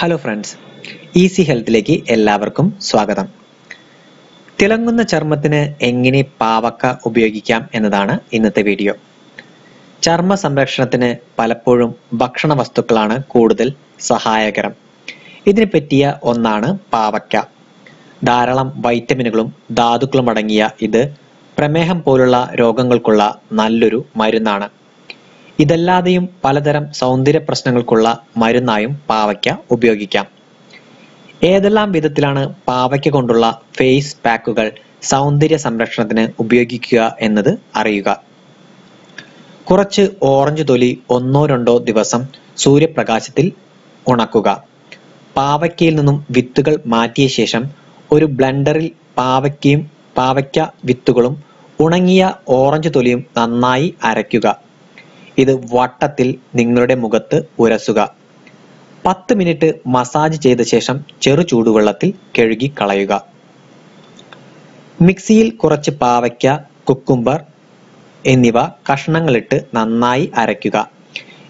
Hello friends easy ഹെൽത്തിലേക്ക് എല്ലാവർക്കും സ്വാഗതം. തിളങ്ങുന്ന ചർമ്മത്തിന് എങ്ങനെ പാവക്ക ഉപയോഗിക്കാം എന്നതാണ് ഇന്നത്തെ വീഡിയോ. ചർമ്മ സംരക്ഷണത്തിന് പലപ്പോഴും ഭക്ഷണ വസ്തുക്കളാണ് കൂടുതൽ സഹായകരം. ഇതിന് പറ്റിയ ഒന്നാണ് പാവക്ക. ധാരാളം വൈറ്റമിനുകളും ധാതുക്കളും അടങ്ങിയ ഇത് പ്രമേഹം പോലുള്ള രോഗങ്ങൾക്കുള്ള നല്ലൊരു മരുന്നാണ്. ഇതല്ലാതെയും പലതരം സൗന്ദര്യ പ്രശ്നങ്ങൾക്കുള്ള മരുന്നായും പാവയ്ക്ക ഉപയോഗിക്കാം. ഏതെല്ലാം വിധത്തിലാണ് പാവയ്ക്ക കൊണ്ടുള്ള ഫേസ് പാക്കുകൾ സൗന്ദര്യ സംരക്ഷണത്തിന് ഉപയോഗിക്കുക എന്നത് അറിയുക. കുറച്ച് ഓറഞ്ച് തൊലി ഒന്നോ രണ്ടോ ദിവസം സൂര്യപ്രകാശത്തിൽ ഉണക്കുക. പാവയ്ക്കയിൽ നിന്നും വിത്തുകൾ മാറ്റിയ ശേഷം ഒരു ബ്ലെൻഡറിൽ പാവയ്ക്കയും പാവയ്ക്ക വിത്തുകളും ഉണങ്ങിയ ഓറഞ്ച് തൊലിയും നന്നായി അരയ്ക്കുക. ഇത് വട്ടത്തിൽ നിങ്ങളുടെ മുഖത്ത് ഉരസുക. പത്ത് മിനിറ്റ് മസാജ് ചെയ്ത ശേഷം ചെറു ചൂടുവെള്ളത്തിൽ കഴുകി കളയുക. മിക്സിയിൽ കുറച്ച് പാവയ്ക്ക കുക്കുംബർ എന്നിവ കഷ്ണങ്ങളിട്ട് നന്നായി അരയ്ക്കുക.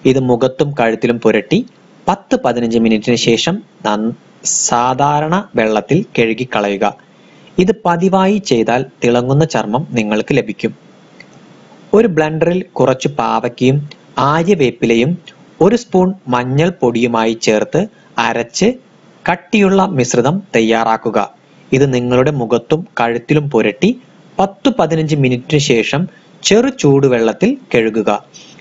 ഇത് മുഖത്തും കഴുത്തിലും പുരട്ടി പത്ത് പതിനഞ്ച് മിനിറ്റിന് ശേഷം സാധാരണ വെള്ളത്തിൽ കഴുകി കളയുക. ഇത് പതിവായി ചെയ്താൽ തിളങ്ങുന്ന ചർമ്മം നിങ്ങൾക്ക് ലഭിക്കും. ഒരു ബ്ലണ്ടറിൽ കുറച്ച് പാവയ്ക്കയും ആര്യവേപ്പിലയും ഒരു സ്പൂൺ മഞ്ഞൾ പൊടിയുമായി ചേർത്ത് അരച്ച് കട്ടിയുള്ള മിശ്രിതം തയ്യാറാക്കുക. ഇത് നിങ്ങളുടെ മുഖത്തും കഴുത്തിലും പുരട്ടി പത്തു പതിനഞ്ച് മിനിറ്റിന് ശേഷം ചെറു ചൂടുവെള്ളത്തിൽ കഴുകുക.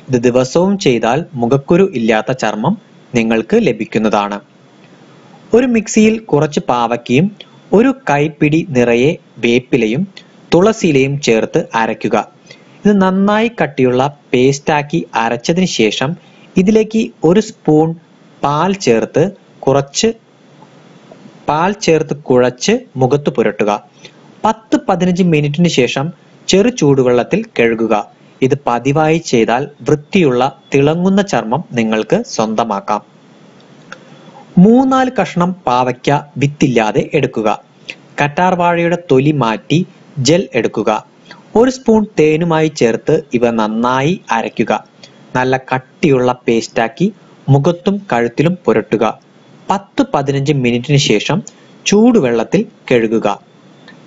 ഇത് ദിവസവും ചെയ്താൽ മുഖക്കുരു ഇല്ലാത്ത ചർമ്മം നിങ്ങൾക്ക് ലഭിക്കുന്നതാണ്. ഒരു മിക്സിയിൽ കുറച്ച് പാവയ്ക്കയും ഒരു കൈപ്പിടി നിറയെ വേപ്പിലയും തുളസിയിലയും ചേർത്ത് അരയ്ക്കുക. ഇത് നന്നായി കട്ടിയുള്ള പേസ്റ്റാക്കി അരച്ചതിന് ശേഷം ഇതിലേക്ക് ഒരു സ്പൂൺ പാൽ ചേർത്ത് കുറച്ച് പാൽ ചേർത്ത് കുഴച്ച് മുഖത്ത് പുരട്ടുക. പത്ത് പതിനഞ്ച് മിനിറ്റിന് ശേഷം ചെറു ചൂടുവെള്ളത്തിൽ കഴുകുക. ഇത് പതിവായി ചെയ്താൽ വൃത്തിയുള്ള തിളങ്ങുന്ന ചർമ്മം നിങ്ങൾക്ക് സ്വന്തമാക്കാം. മൂന്നാൽ കഷ്ണം പാവയ്ക്ക വിത്തില്ലാതെ എടുക്കുക. കറ്റാർവാഴയുടെ തൊലി മാറ്റി ജെൽ എടുക്കുക. ഒരു സ്പൂൺ തേനുമായി ചേർത്ത് ഇവ നന്നായി അരയ്ക്കുക. നല്ല കട്ടിയുള്ള പേസ്റ്റാക്കി മുഖത്തും കഴുത്തിലും പുരട്ടുക. പത്ത് പതിനഞ്ച് മിനിറ്റിന് ശേഷം ചൂടുവെള്ളത്തിൽ കഴുകുക.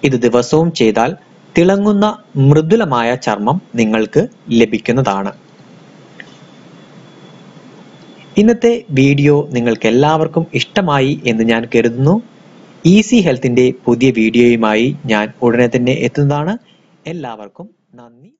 ഇത് ദിവസവും ചെയ്താൽ തിളങ്ങുന്ന മൃദുലമായ ചർമ്മം നിങ്ങൾക്ക് ലഭിക്കുന്നതാണ്. ഇന്നത്തെ വീഡിയോ നിങ്ങൾക്ക് എല്ലാവർക്കും ഇഷ്ടമായി എന്ന് ഞാൻ കരുതുന്നു. ഈസി ഹെൽത്തിന്റെ പുതിയ വീഡിയോയുമായി ഞാൻ ഉടനെ തന്നെ എത്തുന്നതാണ്. എല്ലാവർക്കും നന്ദി.